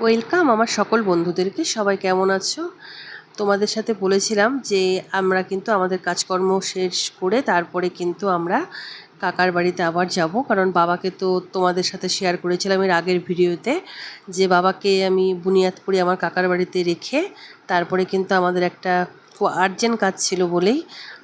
Welcome আমার সকল বন্ধুদেরকে। সবাই কেমন আছো? তোমাদের সাথে বলেছিলাম যে, আমরা কিন্তু আমাদের কাজকর্ম শেষ করে তারপরে কিন্তু আমরা কাকার বাড়িতে আবার যাব। কারণ বাবাকে তো তোমাদের সাথে শেয়ার করেছিলাম এর আগের ভিডিওতে যে, বাবাকে আমি বুনিয়াদপুরে আমার কাকার বাড়িতে রেখে তারপরে কিন্তু আমাদের একটা আর্জেন্ট কাজ ছিল বলেই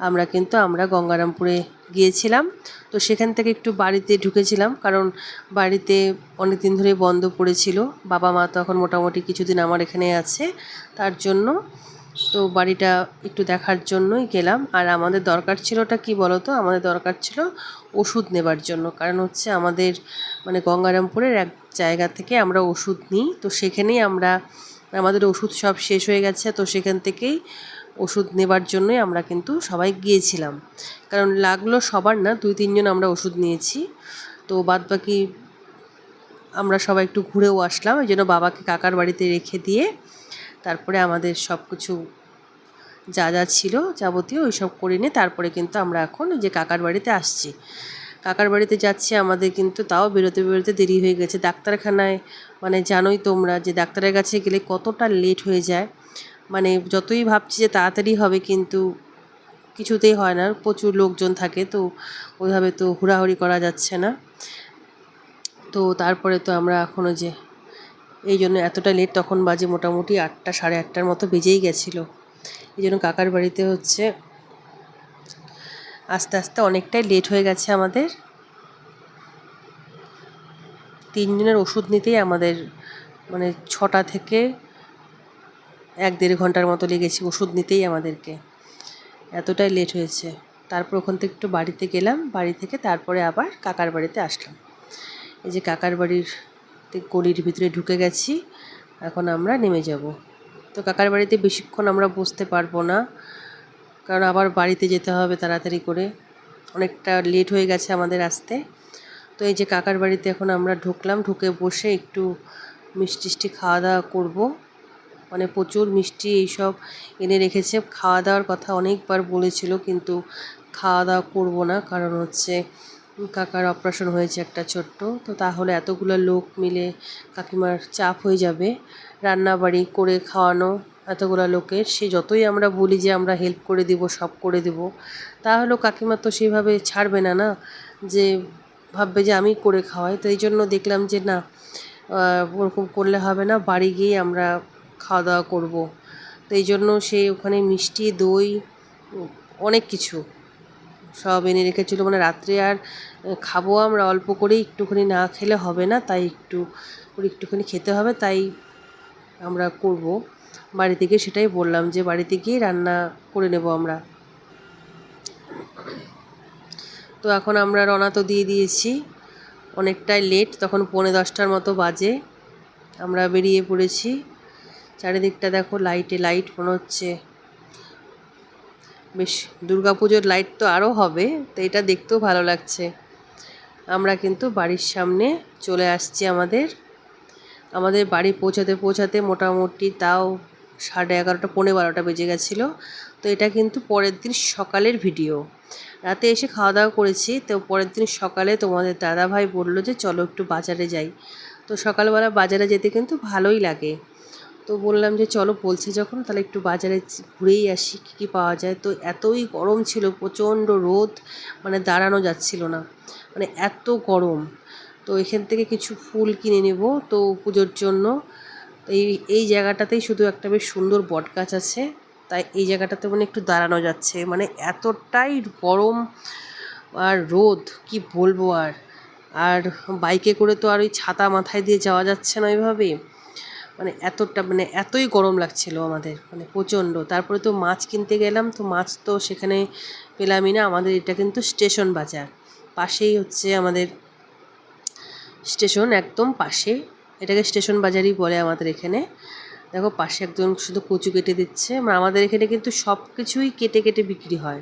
আমরা কিন্তু আমরা গঙ্গারামপুরে গিয়েছিলাম। তো সেখান থেকে একটু বাড়িতে ঢুকেছিলাম কারণ বাড়িতে অনেক দিন ধরে বন্ধ পড়েছিল। বাবা মা তো এখন মোটামুটি কিছুদিন আমার এখানে আছে, তার জন্য। তো বাড়িটা একটু দেখার জন্যই গেলাম। আর আমাদের দরকার ছিল ওটা কী বলো তো আমাদের দরকার ছিল ওষুধ নেবার জন্য। কারণ হচ্ছে আমাদের মানে গঙ্গারামপুরের এক জায়গা থেকে আমরা ওষুধ নিই। তো সেখানেই আমরা, আমাদের ওষুধ সব শেষ হয়ে গেছে। তো সেখান থেকেই ওষুধ নেবার জন্যই আমরা কিন্তু সবাই গিয়েছিলাম। কারণ লাগল সবার না, দুই, তিনজন আমরা ওষুধ নিয়েছি। তো বাদ বাকি আমরা সবাই একটু ঘুরেও আসলাম। ওই জন্য বাবাকে কাকার বাড়িতে রেখে দিয়ে তারপরে আমাদের সব কিছু যা যা ছিল যাবতীয় ওই সব করে নিয়ে তারপরে কিন্তু আমরা এখন যে কাকার বাড়িতে আসছি। কাকার বাড়িতে যাচ্ছি আমাদের কিন্তু তাও বেরোতে বেরোতে দেরি হয়ে গেছে। ডাক্তারখানায় মানে জানোই তোমরা যে ডাক্তারের কাছে গেলে কতটা লেট হয়ে যায়। মানে যতই ভাবছি যে তাড়াতাড়ি হবে, কিন্তু কিছুতেই হয় না। প্রচুর লোকজন থাকে, তো ওইভাবে তো হুড়াহুড়ি করা যাচ্ছে না। তো তারপরে তো আমরা এখনও যে, এই জন্য এতটা লেট তখন বাজে মোটামুটি আটটা, সাড়ে আটটার মতো বেজেই গেছিল। এই জন্য কাকার বাড়িতে হচ্ছে, আস্তে আস্তে অনেকটাই লেট হয়ে গেছে আমাদের। তিনজনের ওষুধ নিতেই আমাদের মানে ছটা থেকে এক দেড় ঘণ্টার মতো লেগেছে ওষুধ নিতেই আমাদেরকে। এতটাই লেট হয়েছে। তারপর ওখান থেকে একটু বাড়িতে গেলাম, বাড়ি থেকে তারপরে আবার কাকার বাড়িতে আসলাম। এই যে কাকার বাড়ির গলির ভিতরে ঢুকে গেছি, এখন আমরা নেমে যাব। তো কাকার বাড়িতে বেশিক্ষণ আমরা বসতে পারব না, কারণ আবার বাড়িতে যেতে হবে তাড়াতাড়ি করে। অনেকটা লেট হয়ে গেছে আমাদের আসতে। তো এই যে কাকার বাড়িতে এখন আমরা ঢুকলাম, ঢুকে বসে একটু মিষ্টি টিষ্টি খাওয়া দাওয়া করব। মানে প্রচুর মিষ্টি এইসব এনে রেখেছে। খাওয়া দাওয়ার কথা অনেকবার বলেছিল, কিন্তু খাওয়া দাওয়া করব না, কারণ হচ্ছে কাকার অপারেশন হয়েছে একটা ছোট্ট। তো তাহলে এতগুলো লোক মিলে কাকিমার চাপ হয়ে যাবে। রান্না বাড়ি করে খাওয়ানো এতগুলো লোকের, সে যতই আমরা বলি যে আমরা হেল্প করে দিব, সব করে দেব, তাহলেও কাকিমা তো সেইভাবে ছাড়বে না না? যে ভাববে যে আমি করে খাওয়াই। তো এই জন্য দেখলাম যে না ওরকম করলে হবে না। বাড়ি গিয়ে আমরা খাওয়া দাওয়া করব। তো এই জন্য সে ওখানে মিষ্টি, দই, অনেক কিছু সব এনে রেখেছিলো। মানে রাত্রে আর খাব আমরা অল্প করেই, একটুখানি না খেলে হবে না, তাই একটু করে একটুখানি খেতে হবে, তাই আমরা করব। বাড়িতে গিয়ে সেটাই বললাম যে, বাড়িতে গিয়ে রান্না করে নেব আমরা। তো এখন আমরা রওনা তো দিয়ে দিয়েছি। অনেকটাই লেট তখন পৌনে দশটার মতো বাজে। আমরা বেরিয়ে পড়েছি। চারিদিকটা দেখো লাইটে, লাইট মনে হচ্ছে। বেশ পুজোর লাইট তো আরও হবে, তো এটা দেখতেও ভালো লাগছে। আমরা কিন্তু বাড়ির সামনে চলে আসছি আমাদের। আমাদের বাড়ি পৌঁছাতে পৌঁছাতে মোটামুটি তাও সাড়ে এগারোটা, পৌনে বারোটা বেজে গেছিল। তো এটা কিন্তু পরের দিন সকালের ভিডিও। রাতে এসে খাওয়া দাওয়া করেছি, তো পরের দিন সকালে তোমাদের দাদা ভাই বলল যে চলো একটু বাজারে যাই। তো সকালবেলা বাজারে যেতে কিন্তু ভালোই লাগে। তো বললাম যে, চলো বলছে যখন, তাহলে একটু বাজারে ঘুরেই আসি, কী কী পাওয়া যায়। তো এতই গরম ছিল, প্রচণ্ড রোদ মানে দাঁড়ানো যাচ্ছিল না মানে এত গরম। তো এখান থেকে কিছু ফুল কিনে নেব, তো পুজোর জন্য। এই এই জায়গাটাতেই শুধু একটা বেশ সুন্দর বট গাছ আছে, তাই এই জায়গাটাতে মানে একটু দাঁড়ানো যাচ্ছে। মানে এতটাই গরম আর রোদ, কি বলব আর। আর বাইকে করে তো আর ওই ছাতা মাথায় দিয়ে যাওয়া যাচ্ছে না ওইভাবে। মানে এতটা মানে এতই গরম লাগছিল আমাদের মানে প্রচণ্ড। তারপরে তো মাছ কিনতে গেলাম, তো মাছ তো সেখানে পেলামই না। আমাদের এটা কিন্তু স্টেশন বাজার। পাশেই হচ্ছে আমাদের স্টেশন, একদম পাশে। এটাকে স্টেশন বাজারই বলে আমাদের এখানে। দেখো, পাশে একদম শুধু কচু কেটে দিচ্ছে। মানে আমাদের এখানে কিন্তু সব কিছুই কেটে কেটে বিক্রি হয়।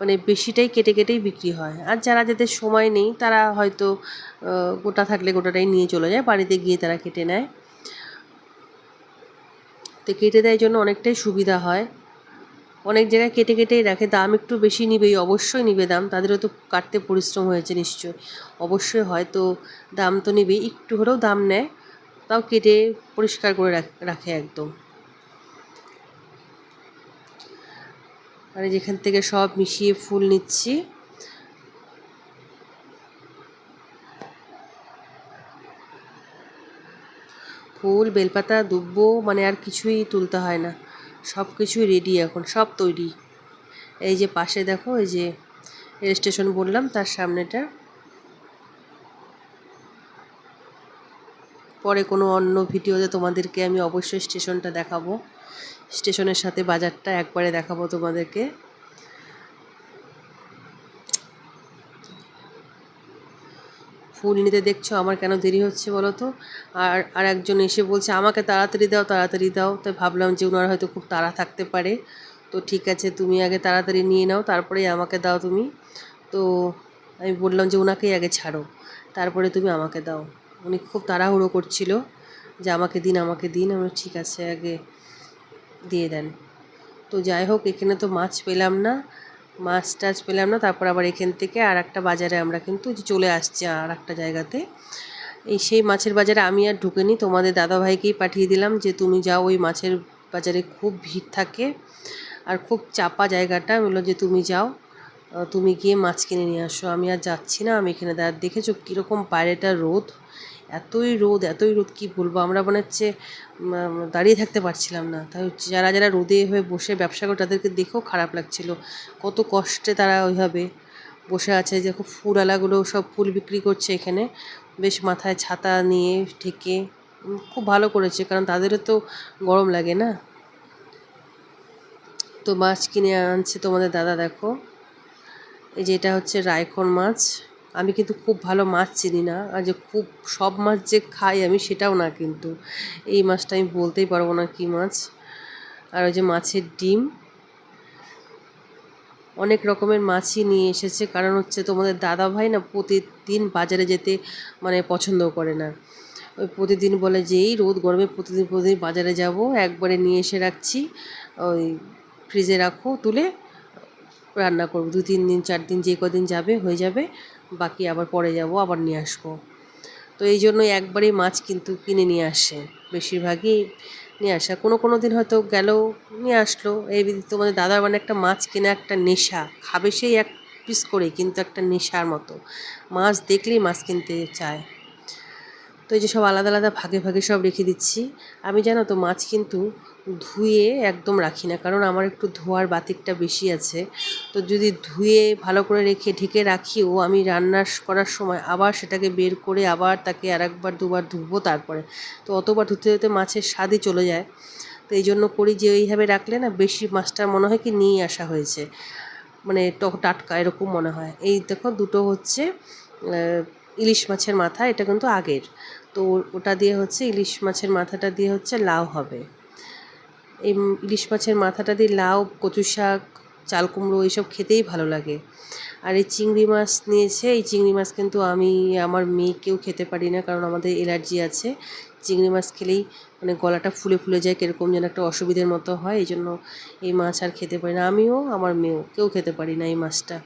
মানে বেশিটাই কেটে, কেটেই বিক্রি হয়। আর যারা যাদের সময় নেই, তারা হয়তো গোটা থাকলে গোটাটাই নিয়ে চলে যায়। বাড়িতে গিয়ে তারা কেটে নেয়। তো কেটে দেয় জন্য অনেকটাই সুবিধা হয়। অনেক জায়গায় কেটে কেটেই রাখে। দাম একটু বেশি নিবেই, অবশ্যই নিবে দাম। তাদেরও তো কাটতে পরিশ্রম হয়েছে নিশ্চয় অবশ্যই হয় তো দাম তো নিবেই। একটু হলেও দাম নেয়, তাও কেটে পরিষ্কার করে রাখ- রাখে একদম। আর যেখান থেকে সব মিশিয়ে ফুল নিচ্ছি। ফুল, বেলপাতা, দুব্বো মানে আর কিছুই তুলতে হয় না। সব কিছুই রেডি এখন, সব তৈরি। এই যে পাশে দেখো, এই যে রেল স্টেশন বললাম, তার সামনেটা। পরে কোনো অন্য ভিডিওতে তোমাদেরকে আমি অবশ্যই স্টেশনটা দেখাবো। স্টেশনের সাথে বাজারটা একবারে দেখাবো তোমাদেরকে। ফুল নিতে দেখছ? আমার কেন দেরি হচ্ছে বলো তো আর আর একজন এসে বলছে, আমাকে তাড়াতাড়ি দাও তাড়াতাড়ি দাও। তাই ভাবলাম যে ওনার হয়তো খুব তাড়া থাকতে পারে। তো ঠিক আছে, তুমি আগে তাড়াতাড়ি নিয়ে নাও, তারপরেই আমাকে দাও তুমি। তো আমি বললাম যে ওনাকেই আগে ছাড়ো, তারপরে তুমি আমাকে দাও। উনি খুব তাড়াহুড়ো করছিল যে, আমাকে দিন আমাকে দিন। আমি ঠিক আছে, আগে দিয়ে দেন। তো যাই হোক, এখানে তো মাছ পেলাম না। মাছ টাছ পেলাম না, তারপর আবার এখান থেকে আর একটা বাজারে আমরা কিন্তু চলে আসছি আর একটা জায়গাতে। এই সেই মাছের বাজারে আমি আর ঢুকিনি, তোমাদের দাদাভাইকেই পাঠিয়ে দিলাম যে তুমি যাও, ওই মাছের বাজারে খুব ভিড় থাকে আর খুব চাপা জায়গাটা, আমি বললাম যে তুমি যাও তুমি গিয়ে মাছ কিনে নিয়ে আসো। আমি আর যাচ্ছি না, আমি এখানে দাঁড়, দেখেছ কীরকম বাইরেটা রোদ? এতই রোদ এতই রোদ, কি বলব? আমরা মনে হচ্ছে দাঁড়িয়ে থাকতে পারছিলাম না। তাই যারা যারা রোদে হয়ে বসে ব্যবসা করে, তাদেরকে দেখেও খারাপ লাগছিল। কত কষ্টে তারা ওইভাবে বসে আছে দেখো ফুলওয়ালাগুলো সব ফুল বিক্রি করছে এখানে। বেশ মাথায় ছাতা নিয়ে ঠেকে খুব ভালো করেছে, কারণ তাদেরও তো গরম লাগে না। তো মাছ কিনে আনছে তোমাদের দাদা, দেখো। এই যে এটা হচ্ছে রায়খন মাছ। আমি কিন্তু খুব ভালো মাছ চিনি না। আর যে খুব সব মাছ যে খাই আমি সেটাও না কিন্তু। এই মাছটা আমি বলতেই পারব না কী মাছ। আর ওই যে মাছের ডিম। অনেক রকমের মাছই নিয়ে এসেছে। কারণ হচ্ছে তোমাদের দাদা ভাই না প্রতিদিন বাজারে যেতে মানে পছন্দ করে না। ওই প্রতিদিন বলে যে, এই রোদ গরমে প্রতিদিন প্রতিদিন বাজারে যাব। একবারে নিয়ে এসে রাখছি। ওই ফ্রিজে রাখো, তুলে রান্না করব। দু তিন দিন, চার দিন, যে কদিন যাবে, হয়ে যাবে। বাকি আবার পরে যাব, আবার নিয়ে আসব। তো এই জন্যই একবারেই মাছ কিন্তু কিনে নিয়ে আসে, বেশিরভাগই নিয়ে আসা। কোনো কোনো দিন হয়তো গেল নিয়ে আসলো। এই বিধি তোমাদের দাদার মানে একটা মাছ কিনে একটা নেশা, খাবে সেই এক পিস করে কিন্তু একটা নেশার মতো। মাছ দেখলেই মাছ কিনতে চায়। তো এই যে সব আলাদা আলাদা ভাগে ভাগে সব রেখে দিচ্ছি। আমি জানো তো, মাছ কিন্তু ধুয়ে একদম রাখি না। কারণ আমার একটু ধোয়ার বাতিকটা বেশি আছে। তো যদি ধুয়ে ভালো করে রেখে ঢেকে রাখিও আমি রান্না করার সময় আবার সেটাকে বের করে আবার তাকে আর একবার দুবার ধুবো তারপরে। তো অতবার ধুতে ধুতে মাছের স্বাদই চলে যায়। তো এই জন্য করি যে এইভাবে রাখলে না বেশি মাছটা মনে হয় কি নিয়ে আসা হয়েছে। মানে টক টাটকা এরকম মনে হয়। এই দেখো দুটো হচ্ছে ইলিশ মাছের মাথা, এটা কিন্তু আগের। তো ওটা দিয়ে হচ্ছে ইলিশ মাছের মাথাটা দিয়ে হচ্ছে লাউ হবে। এই ইলিশ মাছের মাথাটা দিয়ে লাউ কচু শাক, চাল কুমড়ো এইসব খেতেই ভালো লাগে। আর এই চিংড়ি মাছ নিয়েছে, এই চিংড়ি মাছ কিন্তু আমি, আমার মেয়েকেও খেতে পারি না কারণ আমাদের অ্যালার্জি আছে। চিংড়ি মাছ খেলেই মানে গলাটা ফুলে ফুলে যায়, কীরকম যেন একটা অসুবিধের মতো হয়, এই জন্য এই মাছ আর খেতে পারি না। আমিও, আমার মেয়েও, কেউ খেতে পারি না এই মাছটা।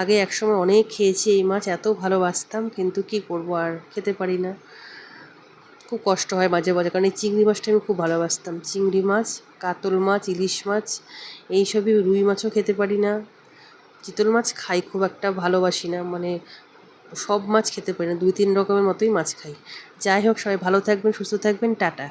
আগে একসময় অনেক খেয়েছি এই মাছ, এত ভালোবাসতাম, কিন্তু কি করব আর খেতে পারি না। খুব কষ্ট হয় মাঝে মাঝে, কারণ এই চিংড়ি মাছটা আমি খুব ভালোবাসতাম। চিংড়ি মাছ, কাতল মাছ, ইলিশ মাছ, এইসবই রুই মাছও খেতে পারি না। চিতল মাছ খাই, খুব একটা ভালোবাসি না মানে সব মাছ খেতে পারি না, দুই তিন রকমের মতোই মাছ খাই। যাই হোক, সবাই ভালো থাকবেন, সুস্থ থাকবেন, টাটা।